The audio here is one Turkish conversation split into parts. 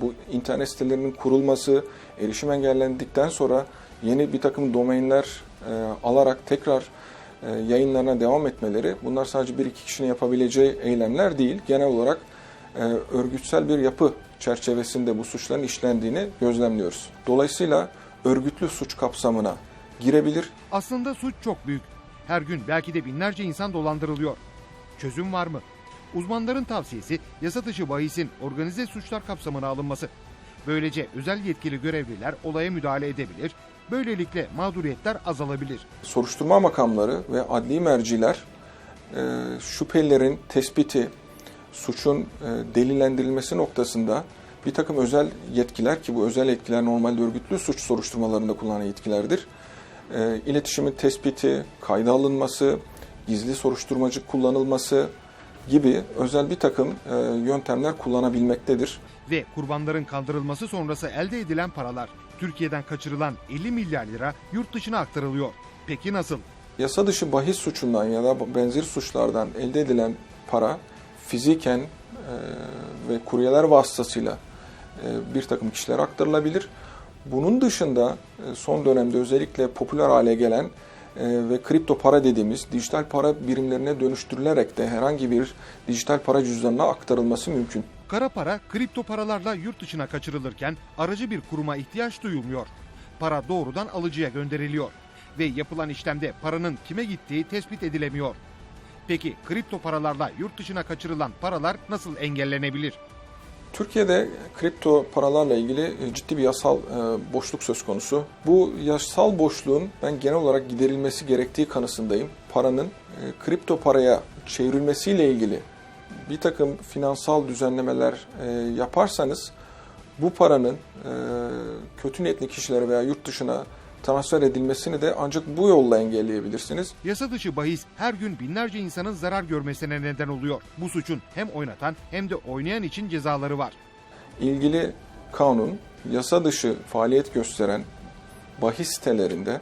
bu internet sitelerinin kurulması, erişim engellendikten sonra yeni bir takım domainler e, alarak tekrar e, yayınlarına devam etmeleri bunlar sadece bir iki kişinin yapabileceği eylemler değil. Genel olarak e, örgütsel bir yapı çerçevesinde bu suçların işlendiğini gözlemliyoruz. Dolayısıyla örgütlü suç kapsamına girebilir. Aslında suç çok büyük. Her gün belki de binlerce insan dolandırılıyor. Çözüm var mı? Uzmanların tavsiyesi yasa dışı bahisin organize suçlar kapsamına alınması. Böylece özel yetkili görevliler olaya müdahale edebilir, böylelikle mağduriyetler azalabilir. soruşturma makamları ve adli merciler e, şüphelilerin tespiti, suçun e, delillendirilmesi noktasında bir takım özel yetkiler ki bu özel yetkiler normalde örgütlü suç soruşturmalarında kullanılan yetkilerdir. E, iletişimin tespiti, kayda alınması, gizli soruşturmacı kullanılması gibi özel bir takım e, yöntemler kullanabilmektedir. Ve kurbanların kandırılması sonrası elde edilen paralar Türkiye'den kaçırılan 50 milyar lira yurt dışına aktarılıyor. Peki nasıl? Yasa dışı bahis suçundan ya da benzeri suçlardan elde edilen para fiziken e, ve kuryeler vasıtasıyla e, bir takım kişilere aktarılabilir. Bunun dışında son dönemde özellikle popüler hale gelen ve kripto para dediğimiz dijital para birimlerine dönüştürülerek de herhangi bir dijital para cüzdanına aktarılması mümkün. Kara para kripto paralarla yurt dışına kaçırılırken aracı bir kuruma ihtiyaç duyulmuyor. Para doğrudan alıcıya gönderiliyor ve yapılan işlemde paranın kime gittiği tespit edilemiyor. Peki kripto paralarla yurt dışına kaçırılan paralar nasıl engellenebilir? Türkiye'de kripto paralarla ilgili e, ciddi bir yasal e, boşluk söz konusu. Bu yasal boşluğun ben genel olarak giderilmesi gerektiği kanısındayım. Paranın e, kripto paraya çevrilmesiyle ilgili bir takım finansal düzenlemeler yaparsanız bu paranın kötü niyetli kişilere veya yurt dışına transfer edilmesini de ancak bu yolla engelleyebilirsiniz. Yasa dışı bahis her gün binlerce insanın zarar görmesine neden oluyor. Bu suçun hem oynatan hem de oynayan için cezaları var. ilgili kanun yasa dışı faaliyet gösteren bahis sitelerinde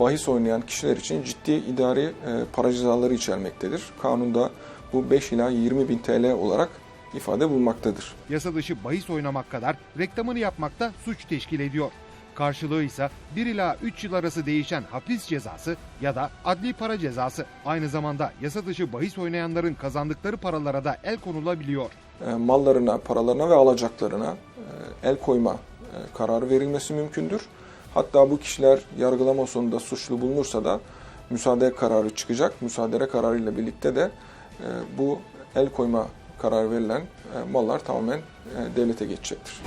bahis oynayan kişiler için ciddi idari e, para cezaları içermektedir. Kanunda bu 5 ila 20 bin TL olarak ifade bulunmaktadır. Yasa dışı bahis oynamak kadar reklamını yapmak da suç teşkil ediyor. Karşılığı ise 1 ila 3 yıl arası değişen hapis cezası ya da adli para cezası. Aynı zamanda yasa dışı bahis oynayanların kazandıkları paralara da el konulabiliyor. E, mallarına, paralarına ve alacaklarına e, el koyma e, kararı verilmesi mümkündür. Hatta bu kişiler yargılama sonunda suçlu bulunursa da müsaade kararı çıkacak. Müsaade kararıyla birlikte de bu el koyma kararı verilen mallar tamamen devlete geçecektir.